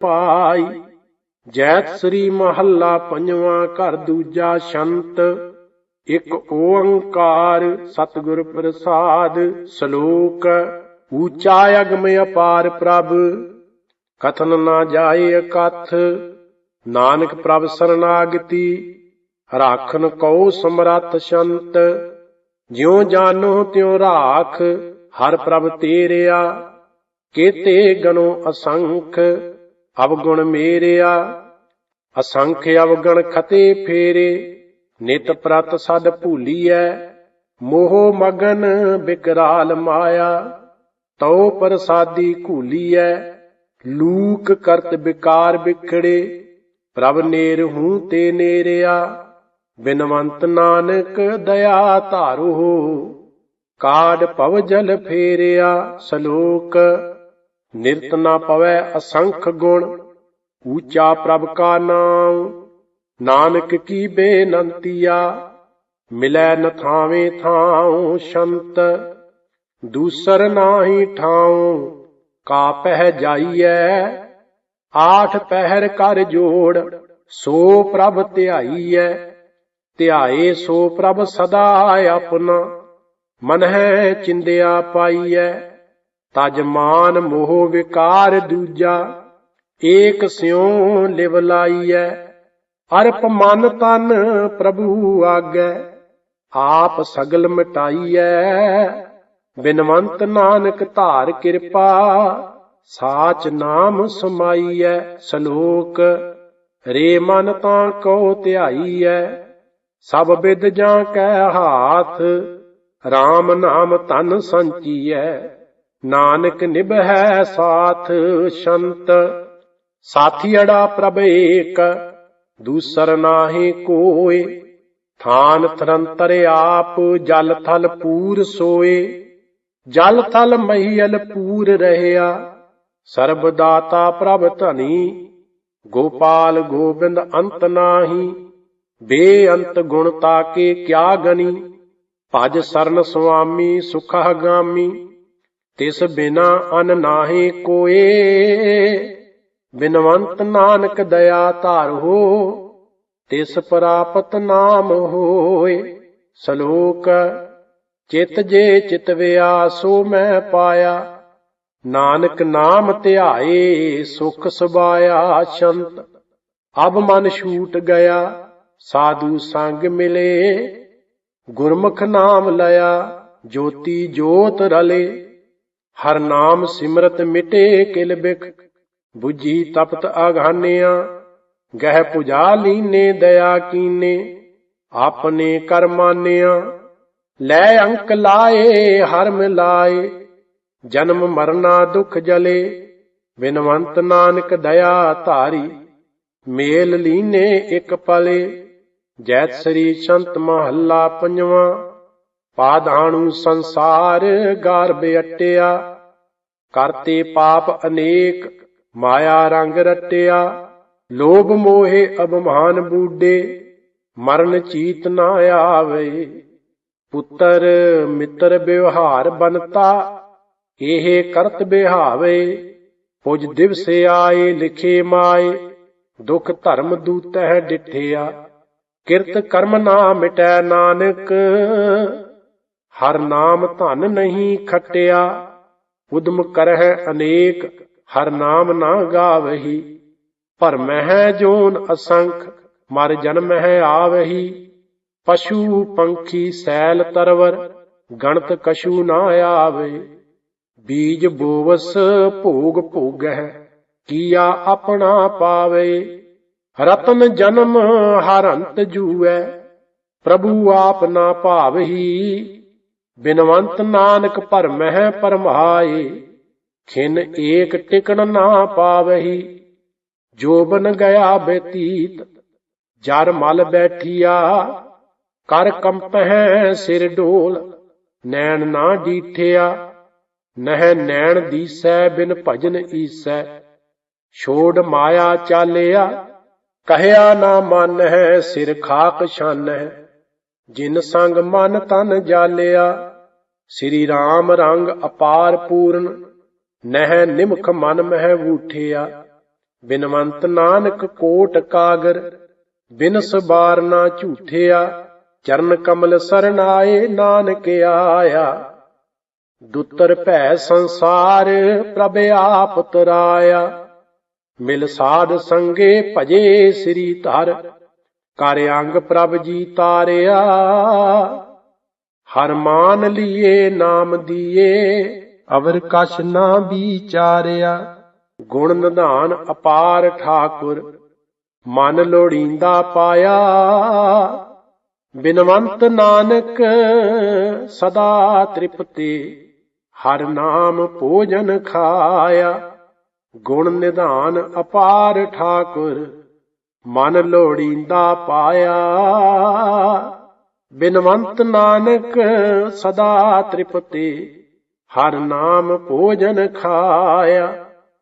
ਪਾਈ। ਜੈਤ ਸ੍ਰੀ ਮਹੱਲਾ ਪੰਜਵਾਂ ਘਰ ਦੂਜਾ ਸ਼ੰਤ। ਇੱਕ ਓੰਕਾਰ ਸਤਿਗੁਰ ਪ੍ਰਸਾਦ ਸ਼ਲੋਕ। ਊਚਾ ਅਗਮ ਅਪਾਰ ਪ੍ਰਭ, ਕਥਨ ਨਾ ਜਾਏ ਅਕਥ ਨਾਨਕ ਪ੍ਰਭ ਸਰਨਾਗਤੀ, ਰਾਖਨ ਕਉ ਸਮਰੱਥ ਸ਼ੰਤ। ਜਿਉ ਜਾਣੋ ਤਿਉ ਰਾਖ, ਹਰ ਪ੍ਰਭ ਤੇਰਿਆ। ਕੇਤੇ ਗਨੋ ਅਸੰਖ। ਅਵਗੁਣ ਮੇਰਿਆ, ਅਸੰਖ ਅਵਗਣ ਖਤੇ ਫੇਰੇ, ਨਿਤ ਪ੍ਰਤ ਸਦ ਭੂਲੀਐ, ਮੋਹ ਮਗਨ ਬਿਕਰਾਲ ਮਾਇਆ, ਤਉ ਪ੍ਰਸਾਦੀ ਘੂਲੀਐ, ਲੂਕ ਕਰਤ ਵਿਕਾਰ ਵਿਖੜੇ ਪ੍ਰਭ ਨੇਰ ਹੂੰ ਤੇ ਨੇਰਿਆ, ਬਿਨਵੰਤ ਨਾਨਕ ਦਇਆ ਧਾਰੋ ਕਾਡ ਭਵ ਜਲ ਫੇਰਿਆ, ਸ਼ਲੋਕ ਨਿਰਤ ਨਾ ਪਵੈ ਅਸੰਖ ਗੁਣ, ਊਚਾ ਪ੍ਰਭ ਕਾ ਨਾਮ ਨਾਨਕ ਕੀ ਬੇਨੰਤੀਆ ਮਿਲੈ ਨ ਥਾਵੇਂ ਥਾਉ ਸ਼ੰਤ। ਦੂਸਰ ਨਾਹੀ ਠਾਉ, ਕਾ ਪਹਿ ਜਾਈਐ। ਆਠ ਪਹਿਰ ਕਰ ਜੋੜ, ਸੋ ਪ੍ਰਭ ਧਿਆਈਐ। ਧਿਆਏ ਸੋ ਪ੍ਰਭ ਸਦਾ ਆਪਣਾ ਮਨ ਹੈ ਚਿੰਦਿਆ ਪਾਈਐ। ਤਜ ਮਾਨ ਮੋਹ ਵਿਕਾਰ ਦੂਜਾ, ਏਕ ਸਿਉ ਲਿਵ ਲਾਈਐ, ਅਰਪ ਮਨ ਤਨ ਪ੍ਰਭੂ ਆਗੈ, ਆਪ ਸਗਲ ਮਿਟਾਈਐ, ਬਿਨਵੰਤ ਨਾਨਕ ਧਾਰ ਕਿਰਪਾ, ਸਾਚ ਨਾਮ ਸਮਾਈਐ, ਸ਼ਲੋਕ, ਰੇ ਮਨ ਤਾਂ ਕਉ ਧਿਆਈਐ, ਸਭ ਬਿਦ ਜਾਂ ਕੈ ਹਾਥ RAM ਨਾਮ ਤਨ ਸੰਚੀਐ। ਨਾਨਕ ਨਿਭੈ ਸਾਥ ਸ਼ੰਤ ਸਾਥੀੜਾ ਪ੍ਰਭ ਏਕ, ਦੂਸਰ ਨਾਹੀ ਕੋਏ ਥਾਨ ਤਰੰਤਰ ਆਪ ਜਲ ਥਲ ਪੂਰ ਸੋਏ ਜਲ ਥਲ ਮਹੀਲ ਪੂਰ ਰਹਿਆ, ਸਰਬ ਦਾਤਾ ਪ੍ਰਭ ਧਨੀ, ਗੋਪਾਲ ਗੋਬਿੰਦ ਅੰਤ ਨਾਹੀ, ਬੇਅੰਤ ਗੁਣ ਤਾਕੇ ਕਿਆ ਗਨੀ, ਭਜ ਸਰਨ ਸੁਆਮੀ ਸੁਖਾਗਾਮੀ ਤਿਸ ਬਿਨਾ ਅਨ ਨਾਹੀ ਕੋਏ। ਬਿਨਵੰਤ ਨਾਨਕ ਦਇਆ ਧਾਰੋ ਤਿਸ ਪ੍ਰਾਪਤ ਨਾਮ ਹੋਏ। ਸ਼ਲੋਕ, ਚਿਤ ਜੇ ਚਿਤਵਿਆ ਸੋ ਮੈਂ ਪਾਇਆ, ਨਾਨਕ ਨਾਮ ਧਿਆਏ, ਸੁਖ ਸੁਬਾਇਆ ਸ਼ੰਤ। ਅਬ ਮਨ ਛੂਟ ਗਿਆ, ਸਾਧੂ ਸੰਗ ਮਿਲੇ। ਗੁਰਮੁਖ ਨਾਮ ਲਿਆ ਜੋਤੀ ਜੋਤ ਰਲੇ। ਹਰ ਨਾਮ ਸਿਮਰਤ ਮਿਟੇ ਕਿਲ ਬਿਖ 부ਜੀ ਤਪਤ ਆਘਾਨਿਆ ਗਹਿ ਪੁਜਾ ਲੀਨੇ ਦਇਆ ਕੀਨੇ ਆਪਨੇ ਕਰਮਾਨਿਆ, ਲੈ ਅੰਕ ਲਾਏ ਹਰ ਮਿਲਾਏ ਜਨਮ ਮਰਨਾ ਦੁਖ ਜਲੇ, ਬਿਨਵੰਤ ਨਾਨਕ ਦਇਆ ਧਾਰੀ, ਮੇਲ ਲੀਨੇ ਇਕ ਪਲੇ, ਜੈਤ ਸ੍ਰੀ ਸੰਤ ਮਹੱਲਾ ਪੰਜਵਾਂ, ਪਾਧਾਣੂ ਸੰਸਾਰ ਗਰਭ ਅਟਿਆ ਕਰਤੇ ਪਾਪ ਅਨੇਕ, ਮਾਇਆ ਰੰਗ ਰਟਿਆ। ਲੋਭ ਮੋਹੇ ਅਭਮਾਨ ਬੂਡੇ ਮਰਨ ਚੀਤ ਨਾ ਆਵੇ। ਪੁੱਤਰ ਮਿੱਤਰ ਵਿਵਹਾਰ ਬਨਤਾ ਇਹ ਕਰਤ ਬਿਹਾਵੇ। ਪੁਜ ਦਿਵਸੇ ਆਏ, ਲਿਖੇ ਮਾਏ, ਦੁਖ ਧਰਮ ਦੂਤਹਿ ਡਿਠਿਆ। ਕਿਰਤ ਕਰਮ ਨਾ ਮਿਟੈ ਨਾਨਕ, ਹਰ ਨਾਮ ਧਨ ਨਹੀਂ ਖਟਿਆ। ਉਦਮ ਕਰਹਿ ਅਨੇਕ, ਹਰ ਨਾਮ ਨਾ ਗਾਵਹੀ। ਭਰਮਹਿ ਜੋਨ ਅਸੰਖ, ਮਰ ਜਨਮ ਹੈ ਆਵਹੀ। ਪਸ਼ੂ ਪੰਖੀ ਸੈਲ ਤਰਵਰ, ਗਣਤ ਕਸ਼ੂ ਨਾ ਆਵੇ। ਬੀਜ ਬੋਵਸ ਭੋਗ ਭੋਗਹਿ, ਕੀਆ ਆਪਣਾ ਪਾਵੇ। ਰਤਨ ਜਨਮ ਹਰੰਤ ਜੂਐ, ਪ੍ਰਭੂ ਆਪ ਨਾ ਭਾਵਹੀ। ਬਿਨਵੰਤ ਨਾਨਕ ਭਰਮਹਿ ਪਰਮਾਏ ਖਿਨ ਏਕ ਟਿਕਣ ਨਾ ਪਾਵਹੀ ਜੋਬਨ ਗਿਆ ਬੇਤੀਤ, ਜਰ ਮਲ ਬੈਠੀਆ, ਕਰ ਕੰਪਹਿ ਸਿਰ ਡੋਲ, ਨੈਣ ਨਾ ਡੀਠਿਆ, ਨਹਿ ਨੈਣ ਦੀਸੈ ਬਿਨ ਭਜਨ ਈਸੈ, ਛੋੜ ਮਾਇਆ ਚਾਲਿਆ, ਕਹਿਆ ਨਾ ਮਨ ਹੈ ਸਿਰ ਖਾਕ ਛਨ ਹੈ ਜਿਨ ਸੰਗ ਮਨ ਤਨ ਜਾਲਿਆ ਸ੍ਰੀ ਰਾਮ ਰੰਗ ਅਪਾਰ ਪੂਰਨ, ਨਹਿ ਨਿਮਖ ਮਨ ਮਹਿ ਵੂਠਿਆ। ਬਿਨਵੰਤ ਨਾਨਕ ਕੋਟ ਕਾਗਰ ਬਿਨ ਸਬਾਰ ਨਾ ਝੂਠਿਆ। ਚਰਨ ਕਮਲ ਸਰਣ ਆਏ ਨਾਨਕ ਆਇਆ। ਦੁੱਤਰ ਭੈ ਸੰਸਾਰ ਪ੍ਰਭ ਆਪ ਤਰਾਇਆ। ਮਿਲ ਸਾਧ ਸੰਗੇ ਭਜੇ ਸ੍ਰੀ ਧਰ, ਕਰ ਅੰਗ ਪ੍ਰਭ ਜੀ ਤਾਰਿਆ। ਹਰ ਮਾਨ ਲੀਏ ਨਾਮ ਦੀਏ। ਅਵਰ ਕਛ ਨਾ ਵਿਚਾਰਿਆ। ਗੁਣ ਨਿਧਾਨ ਅਪਾਰ ਠਾਕੁਰ ਮਨ ਲੋੜੀਂਦਾ ਪਾਇਆ। ਬਿਨਵੰਤ ਨਾਨਕ ਸਦਾ ਤ੍ਰਿਪਤੀ ਹਰ ਨਾਮ ਭੋਜਨ ਖਾਇਆ। ਗੁਣ ਨਿਧਾਨ ਅਪਾਰ ਠਾਕੁਰ ਮਨ ਲੋੜੀਂਦਾ ਪਾਇਆ। ਬਿਨਵੰਤ ਨਾਨਕ ਸਦਾ ਤ੍ਰਿਪਤੀ ਹਰ ਨਾਮ ਭੋਜਨ ਖਾਇਆ।